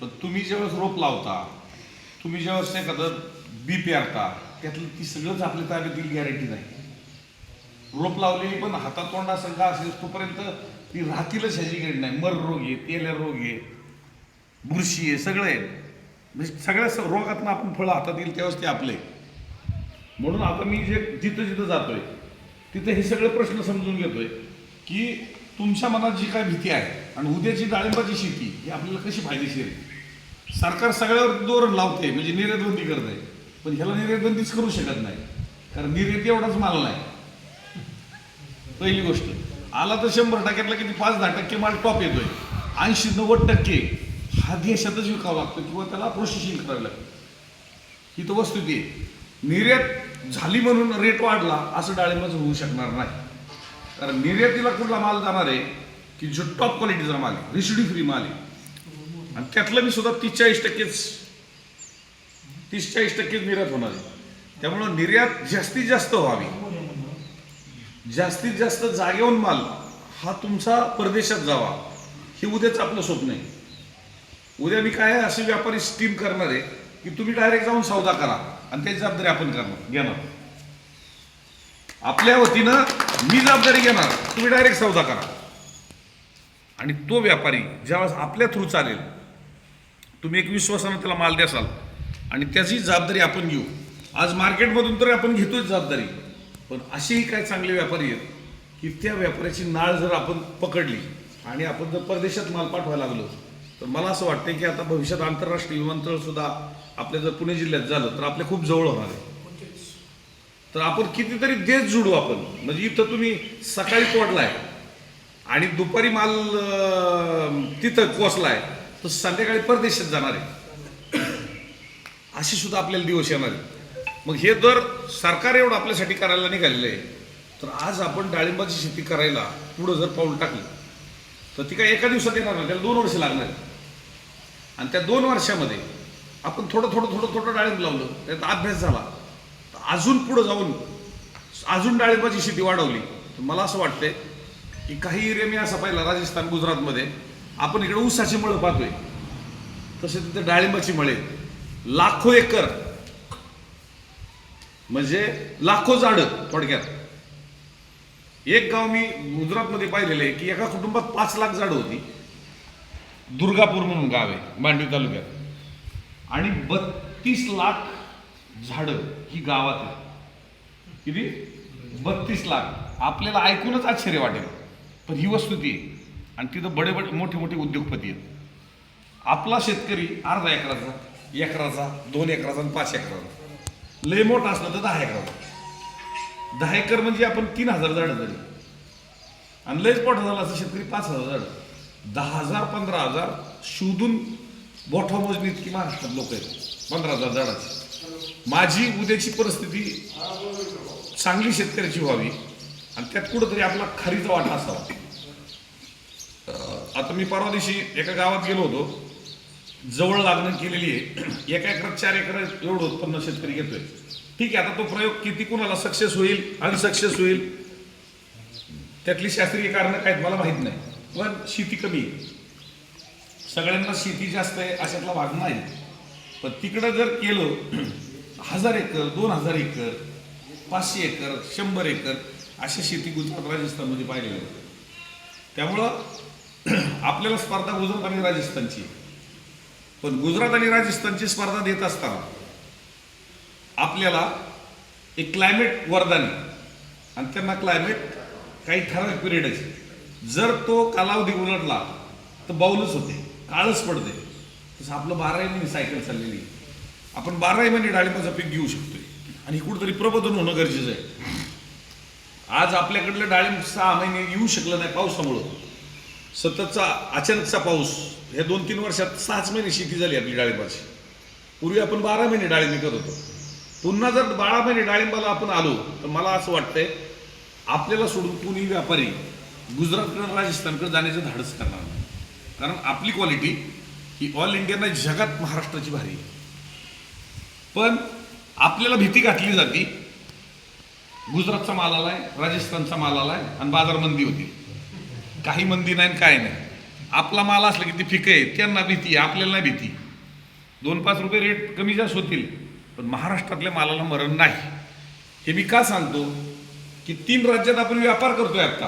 तर तुम्ही ज्यावेळेस रोप लावता तुम्ही ज्यावेळेस एखादं बी पेरता त्यातलं ती सगळंच आपल्या ताब्यातील गॅरंटी नाही. रोप लावलेली पण हातातोंडा संघ असेल तोपर्यंत ती राहतीलच ह्याची गॅरंटी नाही. मर रोग आहे तेल्या रोग आहे बुरशी आहे सगळं आहे. म्हणजे सगळ्या स- रोगातनं आपण फळं हातात येईल त्यावेळेस ते आपले. म्हणून आता मी जे जिथं जिथं जातोय तिथं हे सगळे प्रश्न समजून घेतोय की तुमच्या मनात जी काय भीती आहे आणि उद्याची डाळिंबाची शेती ही आपल्याला कशी फायदेशीर आहे? सरकार सगळ्यावर धोरण लावते म्हणजे निर्यातबंदी करत आहे. पण ह्याला निर्यातबंदीच करू शकत नाही. कारण निर्यात एवढाच माल नाही. पहिली गोष्ट. आला तर शंभर टक्क्यातला किती? पाच दहा टक्के माल टॉप येतोय. ऐंशी नव्वद टक्के. हा देशातच विकावा लागतो किंवा त्याला प्रोसेसिंग करावं लागतं. ही तर वस्तुती आहे. निर्यात झाली म्हणून रेट वाढला असं डाळिंबाचं होऊ शकणार नाही. कारण निर्यातीला कुठला माल जाणार आहे? की जो टॉप क्वालिटीचा माल आहे रिसिडी फ्री माल आहे. आणि त्यातलं मी सुद्धा तीस चाळीस टक्केच तीस चाळीस टक्केच निर्यात होणार आहे. त्यामुळं निर्यात जास्तीत जास्त व्हावी. जास्तीत जास्त जागेहून माल हा तुमचा परदेशात जावा. हे उद्याच आपलं स्वप्न आहे. उद्या मी काय आहे, असे व्यापारी स्टीम करणार आहे की तुम्ही डायरेक्ट जाऊन सौदा करा आणि त्याची जबाबदारी आपण करणार घेणार. आपल्या वतीनं मी जबाबदारी घेणार तुम्ही डायरेक्ट सौदा करा. आणि तो व्यापारी ज्यावेळेस आपल्या थ्रू चालेल तुम्ही एक विश्वासानं त्याला माल द्यासाल. आणि त्याची जबाबदारी आपण घेऊ. आज मार्केटमधून तर आपण घेतोच जबाबदारी. पण असेही काय चांगले व्यापारी आहेत की त्या व्यापाऱ्याची नाळ जर आपण पकडली आणि आपण जर परदेशात माल पाठवायला लागलो तर मला असं वाटतं की आता भविष्यात आंतरराष्ट्रीय विमानतळ सुद्धा आपल्या जर पुणे जिल्ह्यात झालं तर आपल्या खूप जवळ होणार आहे. तर आपण कितीतरी देश जुडू आपण. म्हणजे इथं तुम्ही सकाळी तोडलाय आणि दुपारी माल तिथं कोसलाय तर संध्याकाळी परदेशात जाणार आहे. असे सुद्धा आपल्याला दिवस येणार आहे. मग हे दर सरकार एवढं आपल्यासाठी करायला निघालेलं आहे तर आज आपण डाळिंबाची शेती करायला पुढं जर पाऊल टाकलं तर ती काय एका दिवसात येणार नाही त्याला दोन वर्ष लागणार आणि त्या दोन वर्षामध्ये आपण थोडं थोडं थोडं थोडं डाळिंब लावलं त्यात अभ्यास झाला तर अजून पुढं जाऊन अजून डाळिंबाची शेती वाढवली. तर मला असं वाटतंय की काही एरिया मी असा पाहिला राजस्थान गुजरातमध्ये आपण इकडे ऊसाची मळं पाहतोय. तसे तिथे डाळिंबाची मळे. लाखो एकर. म्हणजे लाखो झाडं थोडक्यात. एक गाव मी गुजरातमध्ये पाहिलेलं आहे की एका कुटुंबात पाच लाख झाडं होती. दुर्गापूर म्हणून गाव आहे मांडवी तालुक्यात. आणि बत्तीस लाख झाडं ही गावात आहे किती? बत्तीस लाख. आपल्याला ऐकूनच आश्चर्य वाटेल. पण ही वस्तुती आहे. आणि तिथं बडे बडे मोठे मोठे उद्योगपती आहेत. आपला शेतकरी अर्धा एकराचा एकराचा दोन एकराचा आणि पाच एकराचा. लय मोठा असला तर दहा एकराचा. दहा एकर म्हणजे आपण तीन हजार झाडं झाली आणि लयच मोठा झाला असं शेतकरी पाच हजार झाडं. दहा हजार पंधरा हजार शोधून मोठा मोजणी इतकी महाराष्ट्रात लोक आहेत. पंधरा हजार झाडाची. माझी उद्याची परिस्थिती चांगली शेतकऱ्याची व्हावी आणि त्यात कुठंतरी आपला खारीचा वाटा असावा. आता मी परवा दिवशी एका गावात गेलो होतो. जवळ लागणं केलेली आहे. एका एकरात चार एकर एवढं उत्पन्न शेतकरी घेतोय. ठीक आहे आता तो प्रयोग किती कुणाला सक्सेस होईल अनसक्सेस होईल? त्यातली शास्त्रीय कारणं काय मला माहीत नाही. पण शेती कमी आहे. सगळ्यांना शेती जास्त आहे अशातला भाग नाही. पण तिकडं जर केलं हजार एकर दोन हजार एकर पाचशे एकर शंभर एकर अशी शेती गुजरात राजस्थानमध्ये पाहिलेली त्यामुळं आपल्याला स्पर्धा गुजरात आणि राजस्थानची. पण गुजरात आणि राजस्थानची स्पर्धा देत असताना आपल्याला एक क्लायमेट वरदान. आहे. आणि त्यांना क्लायमेट काही ठराविक पिरियड आहे जर तो कालावधी उलटला तर बाऊलच होते. काळच पडते. तसं आपलं बाराही महिने सायकल चाललेली. आपण बाराही महिने डाळिंबाचं पीक घेऊ शकतोय. आणि कुठंतरी प्रबोधन होणं गरजेचं आहे. आज आपल्याकडलं डाळिंब सहा महिने येऊ शकलं नाही पावसामुळं. सततचा अचानकचा पाऊस. हे दोन तीन वर्षात सहाच महिने शेती झाली आपली डाळिंबाची. पूर्वी आपण बारा महिने डाळिंब विकत होतो. पुन्हा जर बारा महिने डाळिंबाला आपण आलो तर मला असं वाटतंय आपल्याला सोडून कुणी व्यापारी गुजरातकडं राजस्थानकडे जाण्याचं धाडस करणार नाही. कारण आपली क्वालिटी ही ऑल इंडियाना जगात महाराष्ट्राची भारी आहे. पण आपल्याला भीती घातली जाती. गुजरातचा माल आलाय राजस्थानचा माल आलाय आणि बाजारमंदी होती. काही मंदी नाही आणि काय नाही. आपला माल असला की ती फिकं आहे त्यांना भीती आहे आपल्याला नाही भीती. दोन पाच रुपये रेट कमी जास्त होतील पण महाराष्ट्रातल्या मालाला मरण नाही. हे मी का सांगतो? की तीन राज्यात आपण व्यापार करतोय आत्ता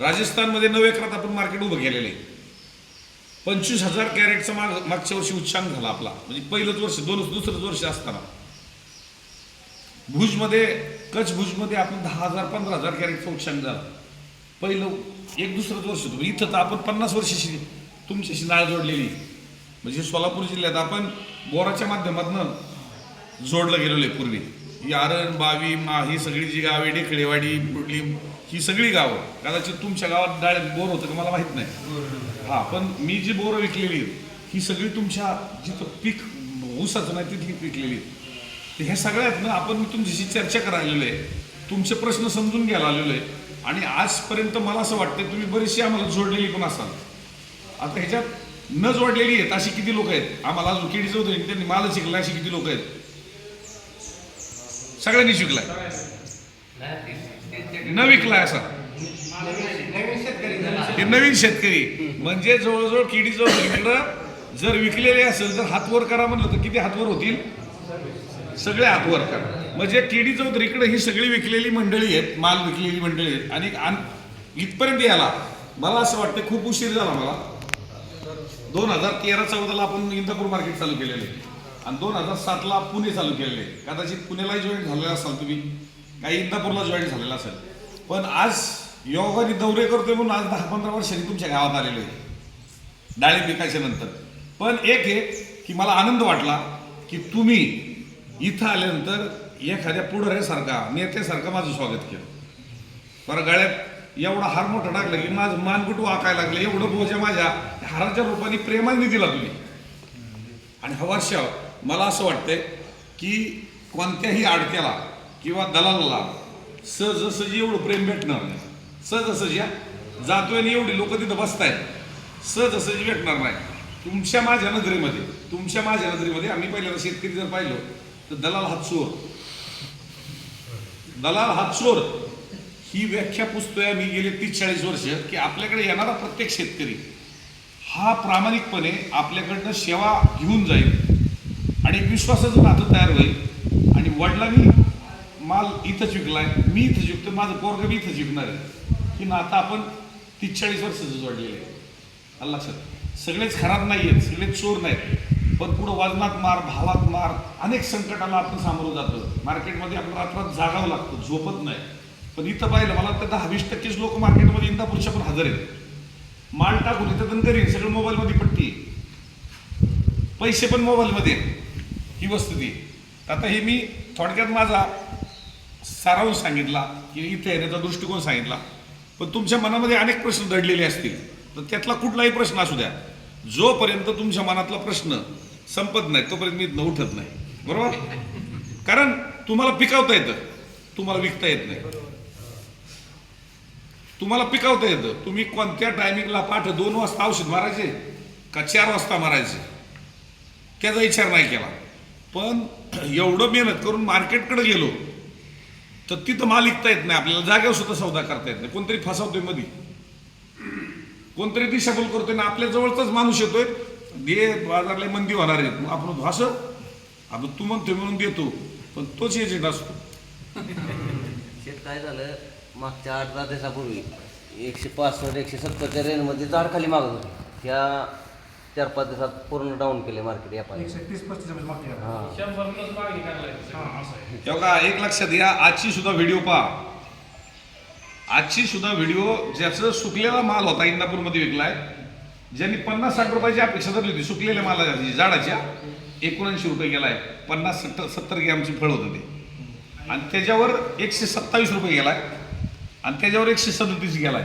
राजस्थानमध्ये नऊ एकरात आपण मार्केट उभं केलेलं आहे. पंचवीस हजार कॅरेटचा माग मागच्या वर्षी उच्चांक झाला आपला. म्हणजे पहिलंच वर्ष दोन दुसरंच वर्ष असताना. भुजमध्ये कच्छ भुजमध्ये आपण दहा हजार पंधरा हजार कॅरेटचा उच्चांक झाला. पहिलं एक दुसरंच वर्ष होतं. इथं तर आपण पन्नास वर्षाशी तुमच्याशी नाळ जोडलेली म्हणजे सोलापूर जिल्ह्यात आपण बोराच्या माध्यमातून जोडलं गेलेलं आहे पूर्वी. ही आरण बावी मा ही सगळी जी गावे डेकडेवाडी बुडली ही सगळी गावं. कदाचित तुमच्या गावात डाळ बोर होतं का मला माहीत नाही. हा पण मी जी बोरं विकलेली आहेत ही सगळी तुमच्या जिथं पीक ऊसाचं नाही तिथली विकलेली आहेत. तर ह्या सगळ्यात ना आपण मी तुमच्याशी चर्चा करायला आलेलो आहे. तुमचे प्रश्न समजून घ्यायला आलेलो आहे. आणि आजपर्यंत मला असं वाटतं तुम्ही बरीचशी आम्हाला जोडलेली पण असाल. आता ह्याच्यात न जोडलेली आहेत अशी किती लोक आहेत? आम्हाला अजून केडी चौधरी त्यांनी माल शिकला अशी किती लोक आहेत? सगळ्यांनी शिकलाय. न विकलाय असा. ते नवीन शेतकरी. म्हणजे जवळजवळ केडी चौधरीकडं जर विकलेले असेल तर हातवर करा म्हणलं तर किती हातवर होतील? सगळे हातवर करा. म्हणजे केडी चौधरीकडे ही सगळी विकलेली मंडळी आहेत माल विकलेली मंडळी आहेत. आणि आन- इथपर्यंत यायला मला असं वाटतं खूप उशीर झाला मला. दोन हजार तेरा चौदाला आपण इंदापूर मार्केट चालू केलेले आणि दोन हजार सातला पुणे चालू केलेले कदाचित पुण्यालाही जॉईन झालेला असाल तुम्ही. काही इंदापूरला जॉईन झालेला असेल. पण आज योगाने दौरे करतोय म्हणून आज दहा पंधरा वर्षांनी तुमच्या गावात आलेलो आहे. डाळी पिकाच्या नंतर. पण एक आहे की मला आनंद वाटला की तुम्ही इथं आल्यानंतर एखाद्या पुढाऱ्यासारखा नेत्यासारखं माझं स्वागत केलं. बरं गळ्यात एवढा हार मोठा टाकला की माझं मानकुट वाकायला लागलं एवढं बोजा माझ्या हाराच्या रूपाने प्रेमाने दिला तुम्ही. आणि हा वर्ष मला असं वाटतंय की कोणत्याही आडत्याला किंवा दलालाला सहजसहजी एवढं प्रेम भेटणार नाही. सहजसहजी जातोय आणि एवढी लोक तिथं बसतायत. सहजसहजी भेटणार नाही. तुमच्या माझ्या नजरेमध्ये तुमच्या माझ्या नजरेमध्ये आम्ही पहिल्यांदा शेतकरी जर पाहिलो तर दलाल हात चोर. दलाल हा चोर. ही व्याख्या पुसतोय मी गेले तीस चाळीस वर्ष की आपल्याकडे येणारा प्रत्येक शेतकरी हा प्रामाणिकपणे आपल्याकडनं सेवा घेऊन जाईल. आणि एक विश्वासाचं नातं तयार होईल. आणि वडिलांनी माल इथंच विकलाय मी इथंच विकतो माझं पोरग मी इथंच विकणार आहे. ही नातं आपण तीस चाळीस वर्षाचं जोडलेलं आहे. अल्ला सर सगळेच खराब नाही आहेत सगळेच चोर नाहीत. पण पुढं वजनात मार भावात मार अनेक संकटाला आपण सामोरं जातं मार्केटमध्ये आपल्याला रात्रात जागावं लागतं झोपत नाही. पण इथं पाहिलं मला वाटतं दहा वीस टक्केच लोक मार्केटमध्ये इंदापूरच्या पण हजर आहेत. माल टाकून इथं पण सगळं मोबाईलमध्ये पट्टी. पैसे पण मोबाईलमध्ये ही वस्तुती आता हे मी थोडक्यात माझा सारांश सांगितला की इथे येण्याचा दृष्टिकोन सांगितला. पण तुमच्या मनामध्ये अनेक प्रश्न दडलेले असतील. तर त्यातला कुठलाही प्रश्न असू द्या. जोपर्यंत तुमच्या मनातला प्रश्न संपत नाही तोपर्यंत मी न उठत नाही. बरोबर? कारण तुम्हाला पिकवता येतं. तुम्हाला विकता येत नाही. तुम्हाला पिकवता येतं. तुम्ही कोणत्या टायमिंगला पाठ दोन वाजता औषध मारायचे का चार वाजता मारायचे? त्याचा विचार नाही केला. पण एवढं मेहनत करून मार्केटकडे गेलो तर तिथं माल विकता येत नाही. आपल्याला जागेवर सुद्धा सौदा करता येत नाही. कोणतरी फसवतोयमध्ये कोणतरी दिशाभूल करतोय ना आपल्या जवळचाच माणूस येतोय. दे बाजारला मंदी होणार आहे. मग आपण म्हणतो, असं आपण तू म्हणतोय म्हणून देतो. पण तोच एजंट असतो. शेत काय झालं? मागच्या आठ दहा दिवसापूर्वी एकशे पासष्ट एकशे सत्तरच्या रेंजमध्ये झाड खाली मागत होती. त्या चार पाच दिवसात पूर्ण डाऊन केले मार्केट या पाहिजे का एक लक्षात घ्या आजची सुद्धा व्हिडिओ पहा. आजची सुद्धा व्हिडिओ ज्याचं सुकलेला माल होता इंदापूरमध्ये विकलाय ज्यांनी पन्नास साठ रुपयाची अपेक्षा धरली होती सुकलेल्या मालाची झाडाच्या एकोणऐंशी रुपये गेलाय. पन्नास सत्तर सत्तर ग्रॅमची फळ होतं ते. आणि त्याच्यावर एकशे सत्तावीस रुपये गेलाय. आणि त्याच्यावर एकशे सदतीस गेलाय.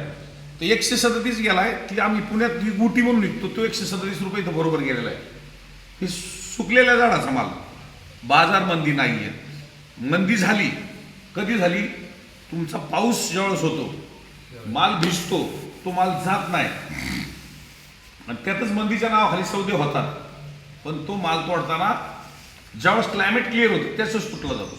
तर एकशे सदतीस गेलाय ती आम्ही पुण्यात गुटी म्हणून विकतो तो एकशे सदतीस रुपये इथं बरोबर गेलेला आहे. हे सुकलेल्या झाडाचा माल. बाजार मंदी नाही आहे मंदी झाली. कधी झाली? तुमचा पाऊस ज्यावेळेस होतो माल भिजतो तो माल जात नाही. आणि त्यातच मंदीच्या नावाखाली सौदे होतात. पण तो माल तोडताना ज्यावेळेस क्लायमेट क्लिअर होतं त्याच तुटला जातो.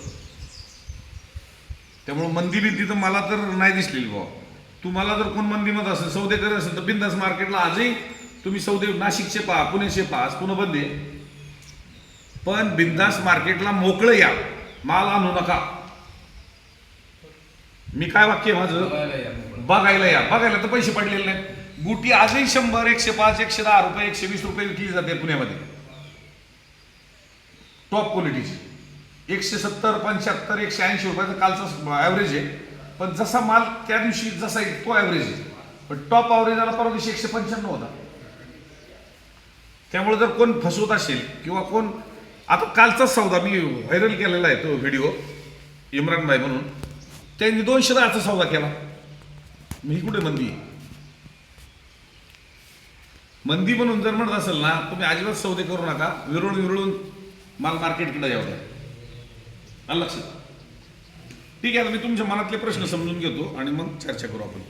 त्यामुळे मंदी बिंदी तर मला तर नाही दिसलेली बाबा तुम्हाला जर कोण मंदीमध्ये असेल सौदे करत असेल तर बिंदास मार्केटला आजही तुम्ही सौदे नाशिकचे पहा पुण्याचे पहा आज पुन्हा बंद आहे. पण बिंदास मार्केटला मोकळं या. माल आणू नका. मी काय वाक्य आहे माझं? बघायला या. बघायला तर पैसे पडलेले नाहीत. गुटी आजही शंभर एकशे पाच एकशे दहा रुपये एकशे वीस रुपये विकली जाते पुण्यामध्ये. टॉप क्वालिटीची एकशे सत्तर पंच्याहत्तर एकशे ऐंशी रुपयाचा कालचा ॲव्हरेज आहे. पण जसा माल त्या दिवशी जसा आहे तो ॲव्हरेज आहे. पण टॉप ॲव्हरेज आला परवा दिवशी एकशे पंच्याण्णव होता. त्यामुळे जर कोण फसवत असेल किंवा कोण आता कालचाच सौदा मी व्हायरल केलेला आहे तो व्हिडिओ इम्रान भाई म्हणून. त्यांनी दोनशे दहाचा सौदा केला. मी कुठे मंदी आहे? मंदी म्हणून जर म्हणत असेल ना तुम्ही अजिबात सौदे करू नका. विरळून विरळून माल मार्केटकडे यावं द्या. आलं लक्षात ठीक आहे आता मी तुमच्या मनातले प्रश्न समजून घेतो आणि मग चर्चा करू आपण.